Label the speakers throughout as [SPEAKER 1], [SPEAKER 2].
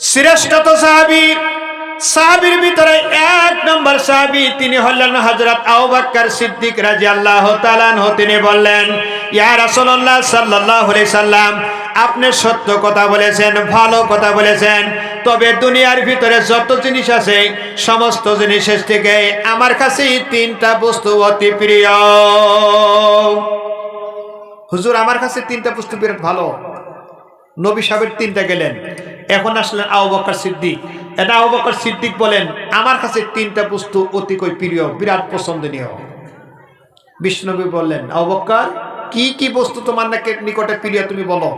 [SPEAKER 1] শ্রেষ্ঠত সাহাবি। সাহাবির ভিতরে এক নম্বর সাহাবি তিনি হলেন হযরত আবু বকর সিদ্দিক রাদিয়াল্লাহু তাআলা আনহু। তিনি বললেন, ইয়া রাসূলুল্লাহ সাল্লাল্লাহু আলাইহি সাল্লাম, আপনি সত্য কথা বলেছেন, ভালো কথা বলেছেন। তবে দুনিয়ার ভিতরে যত জিনিস আছে, সমস্ত জিনিসের থেকে আমার কাছে তিনটা বস্তু অতি প্রিয়। হুজুর, আমার কাছে তিনটা বস্তু বিরাট ভালো। নবী সাহেবের তিনটা গেলেন। এখন আসলেন আবু বকর সিদ্দিক। এটা আবু বকর সিদ্দিক বলেন, আমার কাছে তিনটা বস্তু অতিকই প্রিয়, বিরাট পছন্দনীয়। বিষ্ণবী বললেন, আবু বকর, কি কি বস্তু তোমার নাকি নিকটে প্রিয় তুমি বলো?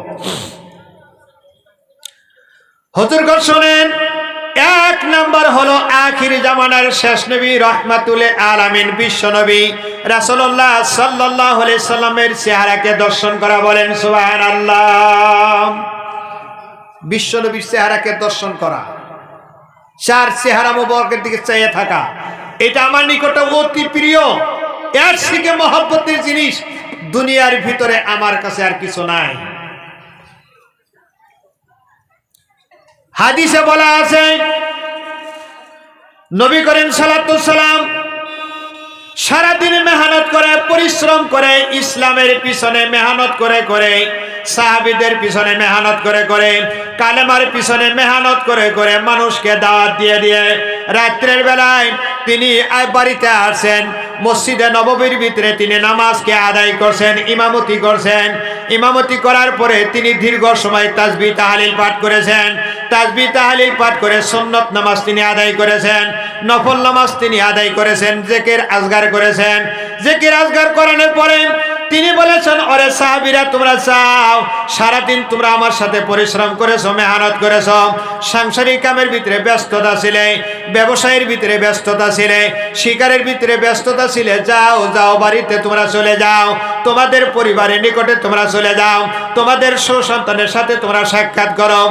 [SPEAKER 1] হজুর গর শোনেন, এক নাম্বার হলো আখির জামানার শেষ নবী রহমাতুল আলামিন বিশ্ব নবী রাসূলুল্লাহ সাল্লাল্লাহু আলাইহি সাল্লামের চেহারাকে দর্শন করা বলেন, সুবহানাল্লাহ। বিশ্ব নবীর চেহারাকে দর্শন করা। চার চেহারা মোবারকের দিকে চাইয়ে থাকা। এটা আমার নিকটে অতি প্রিয়, এর থেকে মহব্বতের জিনিস দুনিয়ার ভিতরে আমার কাছে আর কিছু নাই। হাদিসে বলা আছে, নবী করিম সালাম সারাদিন মেহনত করে, পরিশ্রম করে, ইসলামের পিছনে মেহনত করে করে সাহাবিদের পিছনে মেহনত করে করে, কালেমার পিছনে মেহনত করে করে মানুষকে দাওয়াত দিয়ে দিয়ে রাত্রের বেলায় তিনি বাড়িতে আসেন, মসজিদে নববীর ভিতরে তিনি নামাজকে আদায় করছেন, ইমামতি করছেন। ইমামতি করার পরে তিনি দীর্ঘ সময় তাজবি তাহালিল পাঠ করেছেন। তাজবি তাহালিল পাঠ করে সন্নত নামাজ তিনি আদায় করেছেন, নফল নামাজ তিনি আদায় করেছেন, জেকের আজগার করেছেন। জেকের আজগার করানোর পরে তিনি বলেছেন অরে সাহাবিরা, তোমরা চাও সারাদিন তোমরা আমার সাথে পরিশ্রম করেছ, মেহনত করেছ। সাংসারিক কামের ভিতরে ব্যস্ততা ছিলে, ব্যবসায়ের ভিতরে ব্যস্ততা ছিলে, শিকারের ভিতরে ব্যস্ততা ছিলে। যাও যাও, বাড়িতে তোমরা চলে যাও। তোমাদের পরিবারের নিকটে তোমরা চলে যাও। তোমাদের সুসন্তানের সাথে তোমরা সাক্ষাৎ করো।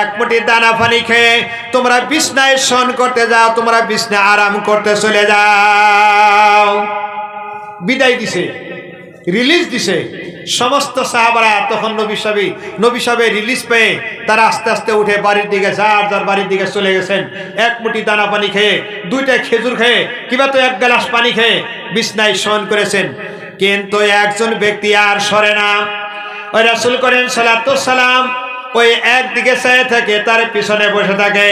[SPEAKER 1] এক মুঠি দানা পানি খেয়ে তোমরা বিছনায় শন করতে যাও, তোমরা বিছনায় আরাম করতে চলে যাও। বিদায় দিছে। রিলিজ দিছে। সমস্ত সাহাবারা তখন নবী সাহেব নবী সাহেব রিলিজ পেয়ে তারা আস্তে আস্তে উঠে বাড়ির দিকে, যার যার বাড়ির দিকে চলে গেছেন। এক মুঠি দানা পানি খেয়ে, দুইটা খেজুর খেয়ে, কিবা তো এক গ্লাস পানি খেয়ে বিছনায় শয়ন করেছেন। কিন্তু একজন ব্যক্তি আর সরে না। ওই রাসুল করেন সালাম ওই একদিকে চেয়ে থাকে, তার পিছনে বসে থাকে।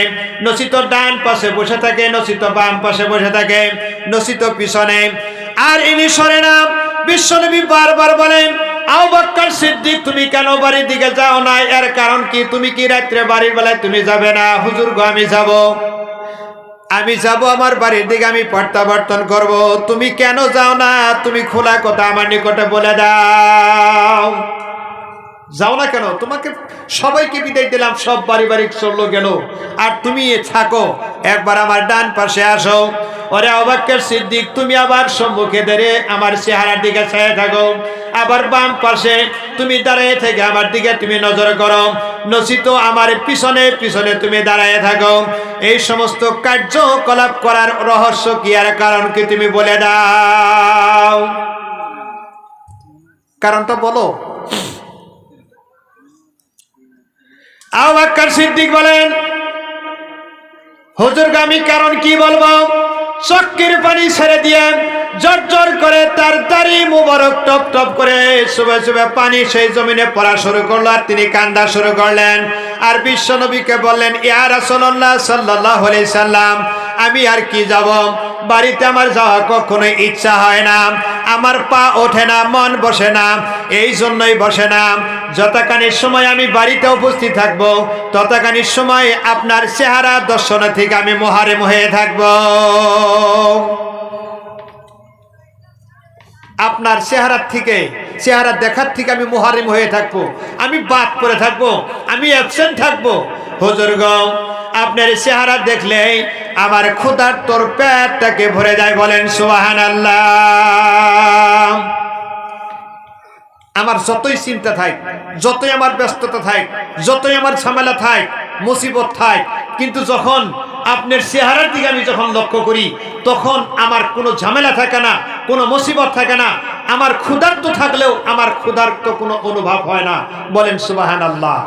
[SPEAKER 1] নসিত ডান পাশে বসে থাকে নসিত বাম পাশে বসে থাকে। নসিত পিছনে আর ইনি সরে না। বিশ্বনবী বারবার বলেন আও বক্কর সিদ্দিক, তুমি কেন বাড়ির দিকে যাও না এর কারণ কি? তুমি কি রাত্রে বাড়ির বেলায় তুমি যাবে না? হুজুর গো, আমি যাব। আমি যাব আমার বাড়ির দিকে, আমি প্রত্যাবর্তন করব। তুমি কেন যাও না? তুমি খোলা কথা আমার নিকটে বলে দাও। যাও না কেন? তোমাকে সবাইকে বিদায় দিলাম, সব পারিবারিক চলল গেল আর তুমি থাকো, একবার আমার ডান পাশে আসো। ওরে অবাক্যের সিদ্দিক, তুমি আবার সম্মুখে দাঁড়িয়ে আমার চেহারার দিকে ছায়া থাকো। আবার বাম পাশে তুমি দাঁড়িয়ে থেকে আমার দিকে তুমি নজর করো। নসিত আমার পিছনে পিছনে তুমি দাঁড়ায় থাকো। এই সমস্ত কার্যকলাপ করার রহস্য কি আর কারণ কি তুমি বলে দাও? কারণটা বলো। আবু বকর সিদ্দিক বলেন হুজুরকে আমি কারণ কি বলব? চক্কির পানি ছেড়ে দিয়ে জর্জর করে তার দাড়ি মুবারক টপ টপ করে শুভে শুভে পানি সেই জমিনে পড়া শুরু করল আর তিনি কান্দা শুরু করলেন। আর বিশ্ব নবীকে বললেন, ইয়া রাসূলুল্লাহ সাল্লাল্লাহু আলাইহি সাল্লাম আমি আর কি যাব? বাড়িতে আমার যাওয়া কখনো ইচ্ছা হয় না। আমার পা ওঠে না, মন বসে না, এই জন্যই বসে না। যতখানির সময় আমি বাড়িতে উপস্থিত থাকব ততখানির সময় আপনার চেহারা দর্শন থেকে আমি মহারেম হয়ে থাকব। আপনার চেহারার থেকে, চেহারা দেখার থেকে আমি মহারিম হয়ে থাকব। আমি বাদ করে থাকব, আমি অ্যাবসেন্ট থাকব। হুজুর গো আপনার চেহারা দেখলে আমার ক্ষুধার তোর পেটটাকে ভরে যায় বলেন সুবাহান আল্লাহ আমার যতই চিন্তা থাক, যতই আমার ব্যস্ততা থাক, যতই আমার ঝামেলা থাক, মুসিবত থাক, কিন্তু যখন আপনার চেহারার দিকে আমি যখন লক্ষ্য করি, তখন আমার কোনো ঝামেলা থাকে না, কোনো মুসিবত থাকে না, আমার ক্ষুধার্ত থাকলেও আমার ক্ষুধার্ত কোনো অনুভব হয় না, বলেন সুবাহান আল্লাহ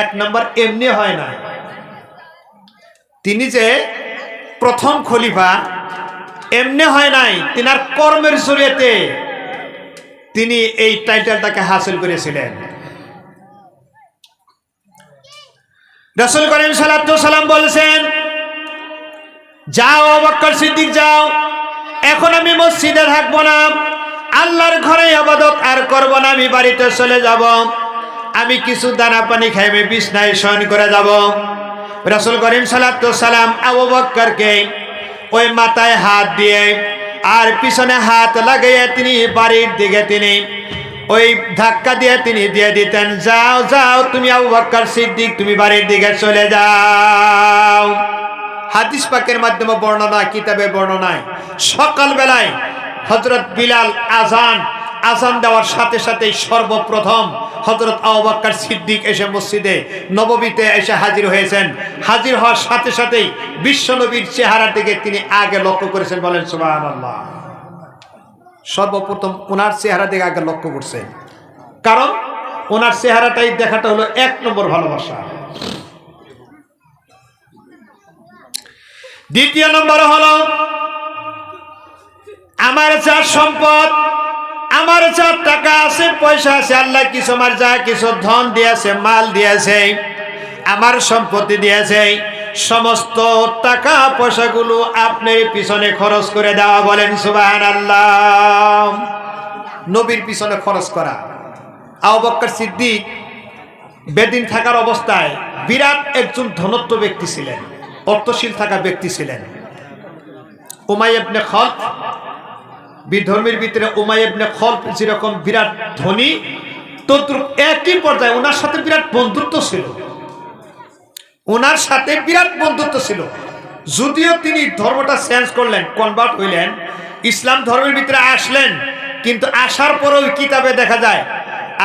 [SPEAKER 1] এক নম্বর, এমনি হয় না। তিনি যে প্রথম খলিফা, এমনি হয় নাই, তিনার কর্মের জড়িয়েতে তিনি এই টাইটেলটাকে হাসিল করেছিলেন। রসুল করিম সালাম বলছেন, যাও অবক্কর সিদ্দিক, যাও। এখন আমি মসজিদে থাকব না। আল্লাহর ঘরে আবাদত আর করব না। আমি বাড়িতে চলে যাব। আমি কিছু দানা পানি খাই আমি বিছনায় শয়ন করে যাব। রসুল করিম সালাম আবু বক্করকে ওই মাথায় হাত দিয়ে আর পিছনে হাত লাগিয়ে তিনি বাড়ির দিকে তিনি ওই ধাক্কা দিয়ে তিনি দিয়ে দিতেন, যাও যাও, তুমি আবু বক্কর সিদ্দিক, তুমি বাড়ির দিকে চলে যাও। হাদিস পাকের মাধ্যমে বর্ণনা, কিতাবে বর্ণনায় সকালবেলায় হজরত বিলাল আজান আজান দেওয়ার সাথে সাথে সর্বপ্রথম হজরত আবাক্কার সিদ্দিক এসে মসজিদে নববীতে এসে হাজির হয়েছেন। হাজির হওয়ার সাথে সাথেই বিশ্বনবীর চেহারার দিকে তিনি আগে লক্ষ্য করেছেন বলেন সুবাহ সর্বপ্রথম ওনার চেহারা দিকে আগে লক্ষ্য করছেন। কারণ ওনার চেহারাটাই দেখাটা হলো এক নম্বর ভালোবাসা। দ্বিতীয় নম্বর হলো, আমার যা সম্পদ আমার যা টাকা আছে, পয়সা আছে, আল্লাহ কিছু আমার যা কিছু ধন দিয়েছে, মাল দিয়েছে, আমার সম্পত্তি দিয়েছে, সমস্ত টাকা পয়সাগুলো আপনার পিছনে খরচ করে দেওয়া বলেন সুবাহান আল্লাহ নবীর পিছনে খরচ করা। আউ বক্কর সিদ্দিক বেদিন থাকার অবস্থায় বিরাট একজন ধনত্ব ব্যক্তি ছিলেন, অর্থশীল থাকা ব্যক্তি ছিলেন। উমাইবনে খলফ বিধর্মীর ভিতরে উমাইবনে খলফ যেরকম বিরাট ধনী, তদ্রুপ একই পর্যায়ে ওনার সাথে বিরাট বন্ধুত্ব ছিল। ওনার সাথে বিরাট বন্ধুত্ব ছিল। যদিও তিনি ধর্মটা চেঞ্জ করলেন কনভার্ট হইলেন, ইসলাম ধর্মের ভিতরে আসলেন, কিন্তু আসার পরেও কিতাবে দেখা যায়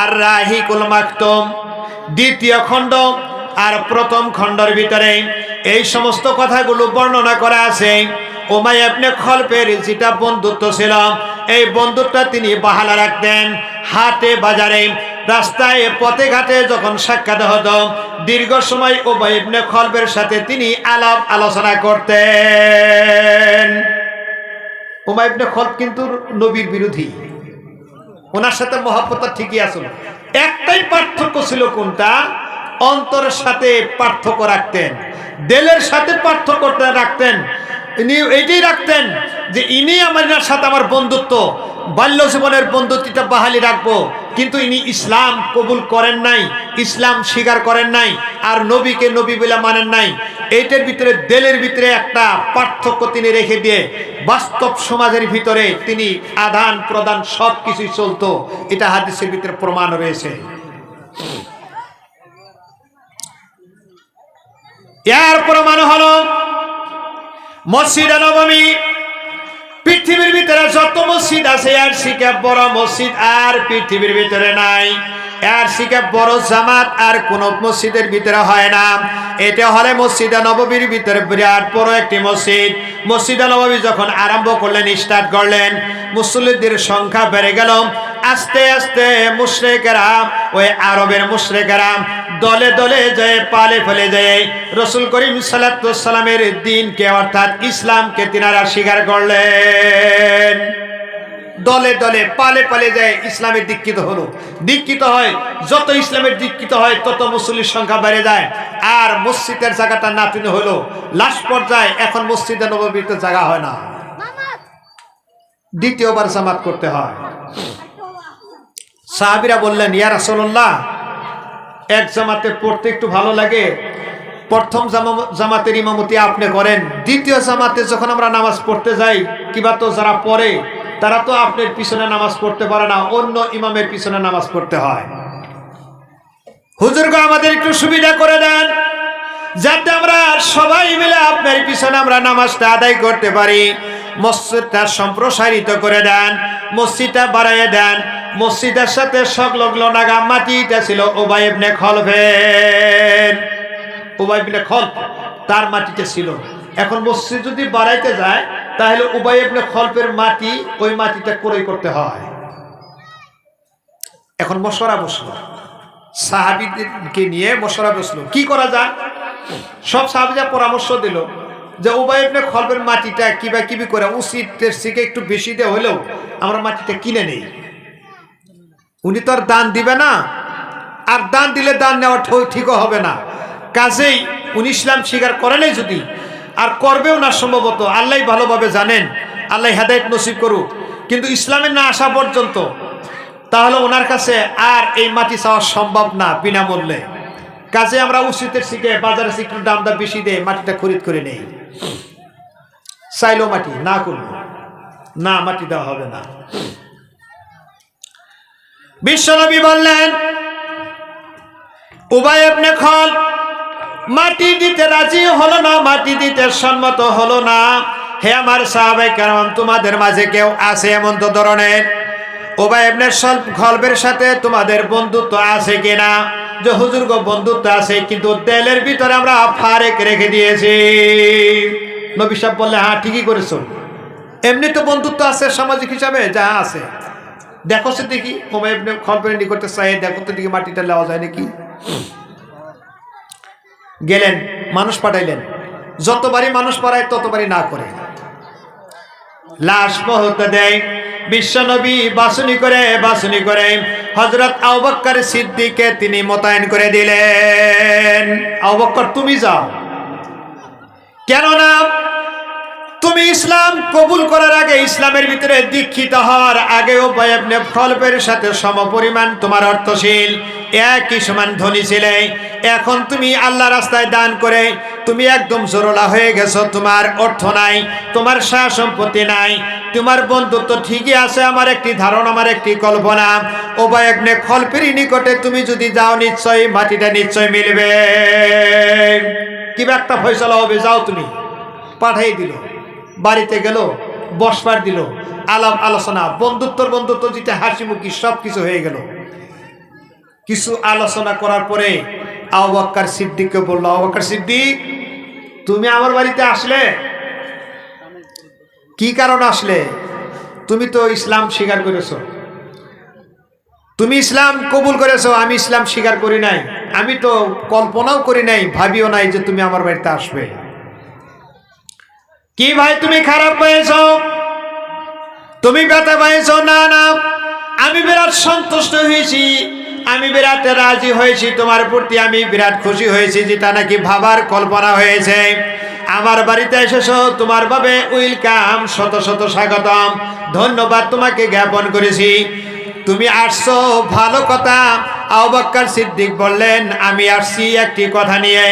[SPEAKER 1] আর রাহি কুল মাকতম, দ্বিতীয় খণ্ড আর প্রথম খণ্ডের ভিতরে এই সমস্ত কথাগুলো বর্ণনা করা আছে। ওমাই আপনি খল্পের যেটা বন্ধুত্ব ছিল, এই বন্ধুত্বটা তিনি বাহালা রাখতেন। হাটে, বাজারে, রাস্তায়, পথে ঘাটে যখন সাক্ষাৎ হতো, দীর্ঘ সময় ওবাই ইবনে খলবের সাথে তিনি আলাপ আলোচনা করতেন। ওমাই ইবনে খলব কিন্তু নবীর বিরোধী। ওনার সাথে মহাব্বতা ঠিকই আসল একটাই পার্থক্য ছিল কোনটা? অন্তরের সাথে পার্থক্য রাখতেন। দেলের সাথে পার্থক্য রাখতেন। ইনি এইটাই রাখতেন যে ইনি আমার সাথে আমার বন্ধুত্ব। বাল্য জীবনের বন্ধুত্বটা বাহালি রাখব। কিন্তু ইনি ইসলাম কবুল করেন নাই, ইসলাম স্বীকার করেন নাই, আর নবীকে নবী বলে মানেন নাই। এইটার ভিতরে, দেলের ভিতরে একটা পার্থক্য তিনি রেখে দিয়ে বাস্তব সমাজের ভিতরে তিনি আদান প্রদান সব কিছুই চলতো। এটা হাদিসের ভিতরে প্রমাণ রয়েছে। এর প্রমাণ হলো মসজিদ নবমী। পৃথিবীর ভিতরে যত মসজিদ আছে আর শিখে বড় মসজিদ আর পৃথিবীর ভিতরে নাই। আর শিখে বড় জামাত আর কোন মসজিদের ভিতরে হয় না। এটা হলে মসজিদে নববীর ভিতরে বিরাট বড় একটি মসজিদ। মসজিদে নববী যখন আরম্ভ করলেন স্টার্ট করলেন, মুসল্লিদের সংখ্যা বেড়ে গেল। আস্তে আস্তে মুশ্রেকেরা ওই আরবের মুশ্রেকেরা দলে দলে যায় পালে ফেলে যায় রসুল করিম সালামের দিনকে অর্থাৎ ইসলামকে তিনারা স্বীকার করলেন। দলে দলে পালে পালে যায় ইসলামের দীক্ষিত হলো। দীক্ষিত হয় যত ইসলামের দীক্ষিত হয় তত মুসল্লির সংখ্যা বেড়ে যায়। আর মসজিদের জায়গাটা নাপিনে হলো। লাস্ট পর্যায়ে এখন মসজিদে নবমীতে জায়গা হয় না। দ্বিতীয়বার জামাত করতে হয়। সাহাবিরা বললেন, ইয়া রাসূলুল্লাহ, এক জামাতে পড়তে একটু ভালো লাগে। প্রথম জামা- জামাতের ইমামতি আপনি করেন। দ্বিতীয় জামাতে যখন আমরা নামাজ পড়তে যাই কিবা তো যারা পড়ে, তারা তো আপনার পিছনে নামাজ পড়তে পারে না, অন্য ইমামের পিছনে নামাজ পড়তে হয়। হুজুরগো আমাদের একটু সুবিধা করে দেন, যাতে আমরা সবাই মিলে আপনার পিছনে আমরা নামাজটা আদায় করতে পারি। মসজিদটা সম্প্রসারিত করে দেন, মসজিদটা বাড়াইয়ে দেন। মসজিদের সাথে সংলগ্ন নাগা মাটিটা ছিল ওবাইবনে খলফের। উবাইবনে খলফ, তার মাটিতে ছিল। এখন মসজিদ যদি বাড়াইতে যায়, তাহলে উবাইবনে খলফের মাটি ওই মাটিটা ক্রয় করতে হয়। এখন মশরা বসল। সাহাবিদেরকে নিয়ে মশলা বসল। কি করা যায়? সব সাহাবিজা পরামর্শ দিল। যে উবাই ইবনে খলবের মাটিটা কিবা কিবি করে উচিতের থেকে একটু বেশি দিয়ে হলেও আমরা মাটিটা কিনে নেই। উনি তো আর দান দিবে না। আর দান দিলে দান নেওয়া ঠিকও হবে না। কাজেই উনি ইসলাম স্বীকার করেনই যদি, আর করবেও না সম্ভবত। আল্লাহ ভালোভাবে জানেন আল্লাহ হেদায়ত নসিব করুক। কিন্তু ইসলামের না আসা পর্যন্ত তাহলে ওনার কাছে আর এই মাটি চাওয়া সম্ভব না বিনামূল্যে। কাজে আমরা উচিতের শিখে বাজারে একটু দাম দাম বেশি দিয়ে, মাটিটা খরিদ করে নেই। চাইলো মাটি, না করল না, মাটি দেওয়া হবে না। বিশ্বনবী বললেন, উবাই আপনি খল, মাটি দিতে রাজি হলো না, মাটি দিতে সম্মত হলো না। হে আমার সাহাবাই কারণ তোমাদের মাঝে কেউ আছে এমন তো ধরনের? উবাই আপনি খলবের সাথে তোমাদের বন্ধুত্ব আছে কিনা? যে হুজুর গো, বন্ধুত্ব আছে, কিন্তু তেলের ভিতরে আমরা ফারেক রেখে দিয়েছি। নবী সাহেব বললে হ্যাঁ ঠিকই করেছ। এমনি তো বন্ধুত্ব আছে সামাজিক হিসাবে, যা আছে। দেখো সে দেখি ওমাই আপনি খলপের নিকটে চাই দেখো তো দেখি মাটিটা নেওয়া যায় নাকি? গেলেন, মানুষ পাঠাইলেন। যতবারই মানুষ পাঠায় ততবারই না করে। লাশ মুহূর্তে দেয়। বিশ্বনবী বাসুনি করে বাসুনি করে। হজরত আউবক্কর সিদ্দিকে তিনি মোতায়েন করে দিলেন। আউবক্কর তুমি যাও। কেননা তুমি ইসলাম কবুল করার আগে ইসলামের ভিতরে দীক্ষিত হওয়ার আগেও বয়াবনে ফলপের সাথে সমপরিমাণ তোমার অর্থশীল। একই সমান ধনী ছিলে। এখন তুমি আল্লাহ রাস্তায় দান করে তুমি একদম জোরলা হয়ে গেছো, তোমার অর্থ নাই, তোমার সা সম্পত্তি নাই, তোমার বন্ধুত্ব ঠিকই আছে, আমার একটি ধারণা, আমার একটি কল্পনা। ও বয়াবনে খলপেরই নিকটে তুমি যদি যাও, নিশ্চয়ই মাটিটা নিশ্চয় মিলবে। কিবা একটা ফয়সলা হবে, যাও তুমি। পাঠাই দিল, বাড়িতে গেল, বসবার দিল, আলাপ আলোচনা, বন্ধুত্বর বন্ধুত্ব যেটা হাসি মুখি সব কিছু হয়ে গেল। কিছু আলোচনা করার পরে আবাক্কার সিদ্দিককে বলল আবাক্কার সিদ্দিক তুমি আমার বাড়িতে আসলে? কি কারণ আসলে? তুমি তো ইসলাম স্বীকার করেছ। তুমি ইসলাম কবুল করেছ, আমি ইসলাম স্বীকার করি নাই। আমি তো কল্পনাও করি নাই, ভাবিও নাই যে তুমি আমার বাড়িতে আসবে। কি ভাই, তুমি খারাপ পেয়েছ তুমি ব্যথা পেয়েছ না না। আমি বিরাট সন্তুষ্ট হয়েছি। আমি বিরাট রাজি হয়েছি, তোমার প্রতি আমি বিরাট খুশি হয়েছি যেটা নাকি ভাবার কল্পনা হয়েছে। আমার বাড়িতে এসেছ তোমার ভাবে ওয়েলকাম শত শত স্বাগতম। ধন্যবাদ তোমাকে জ্ঞাপন করেছি। তুমি আসছো, ভালো কথা। আবাক্কার সিদ্দিক বললেন, আমি আসছি একটি কথা নিয়ে।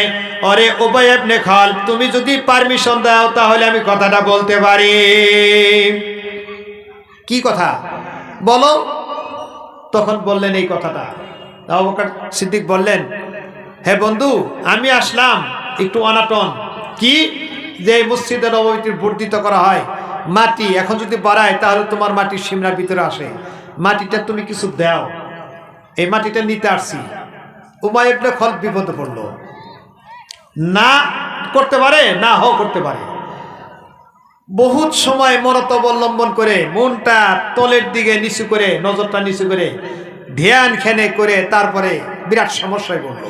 [SPEAKER 1] অরে উভয় আপনি খল তুমি যদি পারমিশন দাও, তাহলে আমি কথাটা বলতে পারি। কি কথা? বলো। তখন বললেন এই কথাটা। আবাক্কার সিদ্দিক বললেন, হে বন্ধু, আমি আসলাম একটু অনাটন। কি? যে মসজিদের নবমীটির বর্ধিত করা হয়। মাটি এখন যদি বাড়ায়, তাহলে তোমার মাটির সিমরার ভিতরে আসে। মাটিটা তুমি কিছু দাও। এই মাটিটা নিতে আসছি। উমায়বনে খল বিপদে পড়ল। না করতে পারে, না হ করতে পারে। বহুত সময় মনত অবলম্বন করে, মনটা তলের দিকে নিচু করে, নজরটা নিচু করে, ধ্যান খেনে করে তারপরে বিরাট সমস্যায় পড়ল।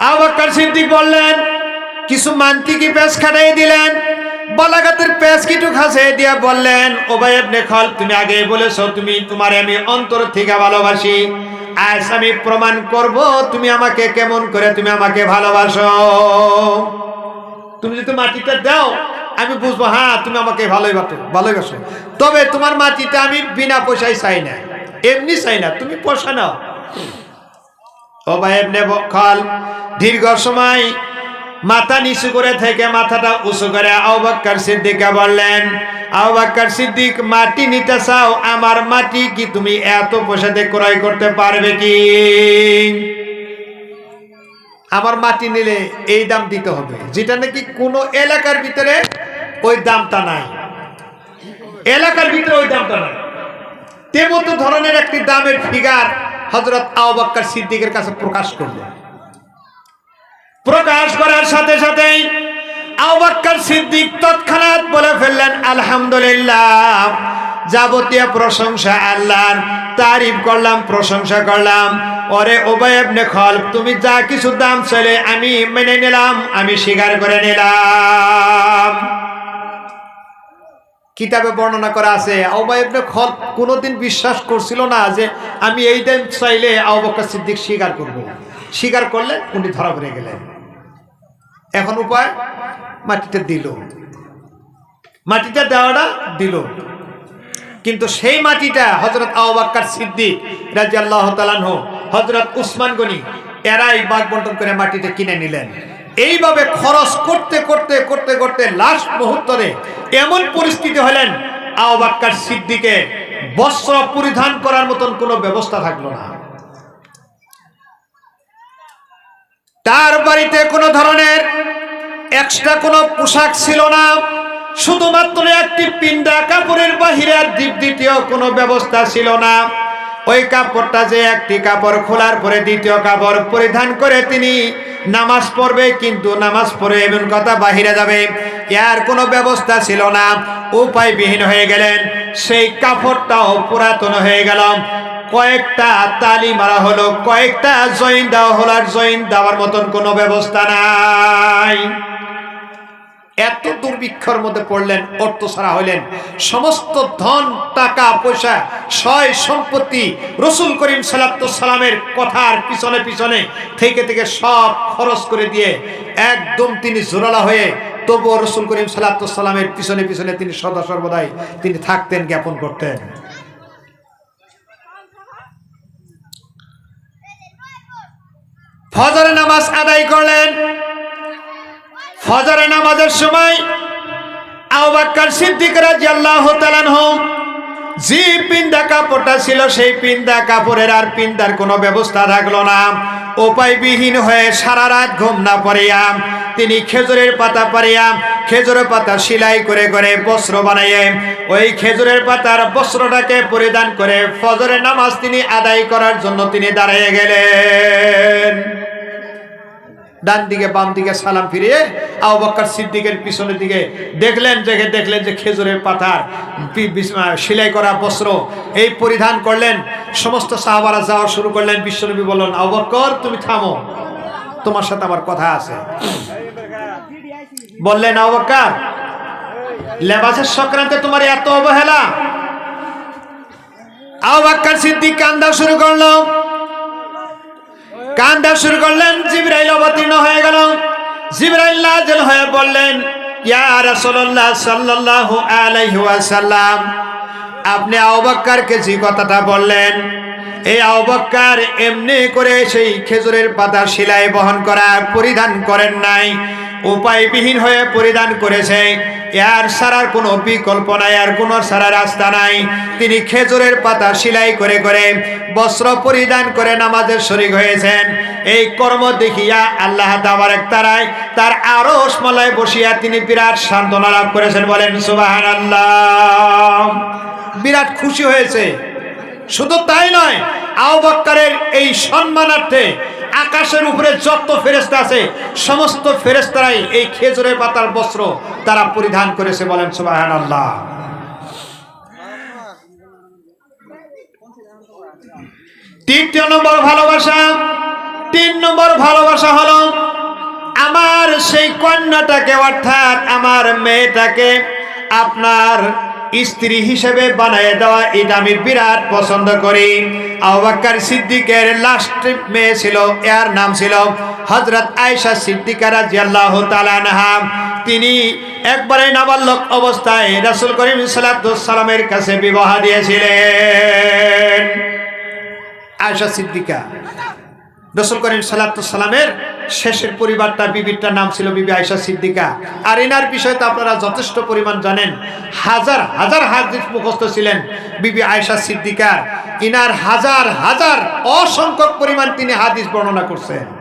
[SPEAKER 1] আবাক্কার সিদ্দিক বললেন, কিছু মান্তিকি পেঁচ খাটাই দিলেন? বলাগাতের পেঁচ কিটু খাসে দিয়া বললেন ও ভাই খল তুমি আগে বলেছ, তুমি তোমার আমি অন্তর থেকে ভালোবাসি। আজ আমি প্রমাণ করব, তুমি আমাকে কেমন করে তুমি আমাকে ভালোবাসো। তুমি যদি মাটিটা দাও, আমি বুঝব হ্যাঁ তুমি আমাকে ভালোই বাসো ভালোই বাসো। তবে তোমার মাটিটা আমি বিনা পয়সায় চাই না, এমনি চাই না, তুমি পয়সা নাও। ও ভাই এমনি বখাল দীর্ঘ সময় মাথা নিচু করে থেকে মাথাটা উঁচু করে আবাক্কার সিদ্দিকা বললেন আবাক্কার সিদ্দিক, মাটি নিতে চাও, আমার মাটি কি তুমি এত পয়সাতে ক্রয় করতে পারবে কি? আমার মাটি নিলে এই দাম দিতে হবে। যেটা নাকি কোনো এলাকার ভিতরে ওই দামটা নাই। এলাকার ভিতরে ওই দামটা নাই। তেমতো ধরনের একটি দামের ফিগার হজরত আবাক্কার সিদ্দিকের কাছে প্রকাশ করল। প্রকাশ করার সাথে সাথেই আবাক্কার সিদ্দিক তৎক্ষণাৎ বলে ফেললেন, আলহামদুলিল্লাহ, যাবতীয় প্রশংসা আল্লাহর, তারিফ করলাম, প্রশংসা করলাম ওরে ওবায় আপনি খল তুমি যা কিছু দাম চলে আমি মেনে নিলাম, আমি স্বীকার করে নিলাম। কিতাবে বর্ণনা করা আছে আউবাই ইবনে খল কোনোদিন বিশ্বাস করছিল না যে আমি এই দাম চাইলে আবু বকর সিদ্দিক স্বীকার করব। স্বীকার করলে উনি ধরা পড়ে গেলেন। এখন উপায়, মাটিতে দিল। মাটিটা দেওয়াটা দিল। কিন্তু সেই মাটিটা হজরত আবাক্কার সিদ্দিক রাজি আল্লাহ তালানহ হজরত উসমান গনি এরাই বাঘ বন্টন করে মাটিটা কিনে নিলেন। এইভাবে খরচ করতে করতে করতে করতে লাস্ট মুহূর্তে এমন পরিস্থিতি হলেন আবাক্কার সিদ্দিকে বস্ত্র পরিধান করার মতন কোনো ব্যবস্থা থাকল না। তার বাড়িতে কোনো ধরনের এক্সট্রা কোনো পোশাক ছিল না, শুধুমাত্র একটি পিন্ডা কাপড়ের বাহিরে আর দ্বিতীয় কোনো ব্যবস্থা ছিল না। ওই কাপড়টা যে একটি কাপড় খোলার পরে দ্বিতীয় কাপড় পরিধান করে তিনি নামাজ পড়বে, কিন্তু নামাজ পড়ে এমন কথা বাহিরে যাবে। এর কোনো ব্যবস্থা ছিল না। উপায়বিহীন হয়ে গেলেন। সেই কাপড়টাও পুরাতন হয়ে গেল। কয়েকটা তালি মারা হলো, কয়েকটা জয়েন দেওয়া হলো, আর জয়েন দেওয়ার মতন কোনো ব্যবস্থা নাই। এত দুর্ভিক্ষর মধ্যে পড়লেন, অর্থ ছাড়া হইলেন। সমস্ত ধন, টাকা, পয়সা, সয়, সম্পত্তি রসুল করিম সালামের কথার পিছনে পিছনে থেকে থেকে সব খরচ করে দিয়ে একদম তিনি জোরালা হয়ে তবুও রসুল করিম সালামের পিছনে পিছনে তিনি সদা সর্বদাই তিনি থাকতেন, জ্ঞাপন করতেন। ফজর নামাজ আদায় করলেন। ফজর নামাজের সময় আবাক্কার সিদ্দিক রাদিয়াল্লাহু তাআলা যে পিন্দা কাপড়টা ছিল সেই পিন্দা কাপড়ের আর পিন্দার কোনো ব্যবস্থা থাকল না। উপায়বিহীন হয়ে সারা রাত ঘুম না পড়িয়া তিনি খেজুরের পাতা পারিয়া খেজুরের পাতা সেলাই করে করে বস্ত্র বানাইয়ে ওই খেজুরের পাতার বস্ত্রটাকে পরিধান করে ফজরের নামাজ তিনি আদায় করার জন্য তিনি দাঁড়িয়ে গেলেন। ডান দিকে, বাম দিকে সালাম ফিরিয়ে আবু সিদ্দিকের পিছনের দিকে দেখলেন, দেখে দেখলেন যে খেজুরের পাতার বি- সেলাই করা বস্ত্র এই পরিধান করলেন। সমস্ত সাহাবারা যাওয়া শুরু করলেন। বিশ্বনবী বললেন, আবু তুমি থামো। তোমার সাথে আমার কথা আছে। বললেন, আবু লেবাসের সংক্রান্তে তোমার এত অবহেলা? আবু সিদ্দিক কান্দা শুরু করল। কান্দা শুরু করলেন, জিব্রাইল অবতীর্ণ হয়ে গেল। জিব্রাইল নাজেল হয়ে বললেন, ইয়া রাসূলুল্লাহ সাল্লাল্লাহু আলাইহি ওয়াসাল্লাম, আপনি আবুবকরকে যে কথাটা বললেন, এই আবুবকর এমনি করে সেই খেজুরের পাতা শিলায় বহন করা পরিধান করেন নাই। উপায়বিহীন হয়ে পরিধান করেছে। এর সারার কোনো বিকল্প নাই, আর কোনো সারা রাস্তা নাই। তিনি খেজুরের পাতা সেলাই করে করে বস্ত্র পরিধান করে নামাজের শরিক হয়েছেন। এই কর্ম দেখিয়া আল্লাহ তাবারক তারায় তার আরও মলায় বসিয়া তিনি বিরাট সান্ত্বনা লাভ করেছেন। বলেন সুবাহান আল্লাহ বিরাট খুশি হয়েছে। শুধু তাই নয় আহ্বাক্কারের এই সম্মানার্থে আকাশের উপরে যত ফেরেস্তা আছে, সমস্ত ফেরেস্তারাই এই খেজুরের পাতার বস্ত্র তারা পরিধান করেছে বলেন সুবাহান আল্লাহ তৃতীয় নম্বর ভালোবাসা, তিন নম্বর ভালোবাসা হলো আমার সেই কন্যাটাকে, অর্থাৎ আমার মেয়েটাকে, আপনার স্ত্রী হিসেবে বানিয়ে দেওয়া এটা আমি বিরাট পছন্দ করি। আবাক্কার সিদ্দিকের লাস্ট মেয়ে ছিল, এর নাম ছিল হজরত আয়সা সিদ্দিকা রাজিয়াল্লাহ তালানহা তিনি একবারে নাবালক অবস্থায় রাসুল করিম সালামের কাছে বিবাহ দিয়েছিলেন। আয়সা সিদ্দিকা রসুল করিম সালামের শেষের পরিবারটা, বিবিরটার নাম ছিল বিবি আয়সা সিদ্দিকা। আর এনার বিষয়ে তো আপনারা যথেষ্ট পরিমাণ জানেন। হাজার হাজার হাদিস মুখস্থ ছিলেন বিবি আয়সা সিদ্দিকার। ইনার হাজার হাজার অসংখ্যক পরিমাণ তিনি হাদিস বর্ণনা করছেন।